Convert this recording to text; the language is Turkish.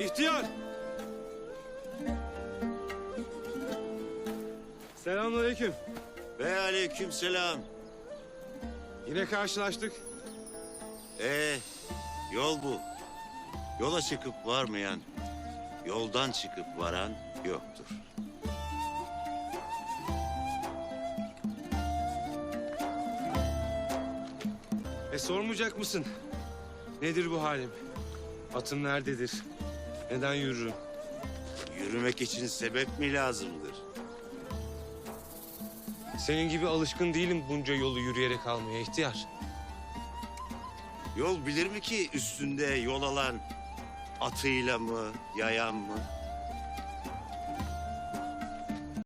İhtiyar! Selamünaleyküm. Ve aleyküm selam. Yine karşılaştık. Ee, yol bu. Yola çıkıp varmayan, yoldan çıkıp varan yoktur. E sormayacak mısın? Nedir bu halim? Atım nerededir? Neden yürürüm? Yürümek için sebep mi lazımdır? Senin gibi alışkın değilim bunca yolu yürüyerek almaya ihtiyar. Yol bilir mi ki üstünde yol alan atıyla mı, yayan mı?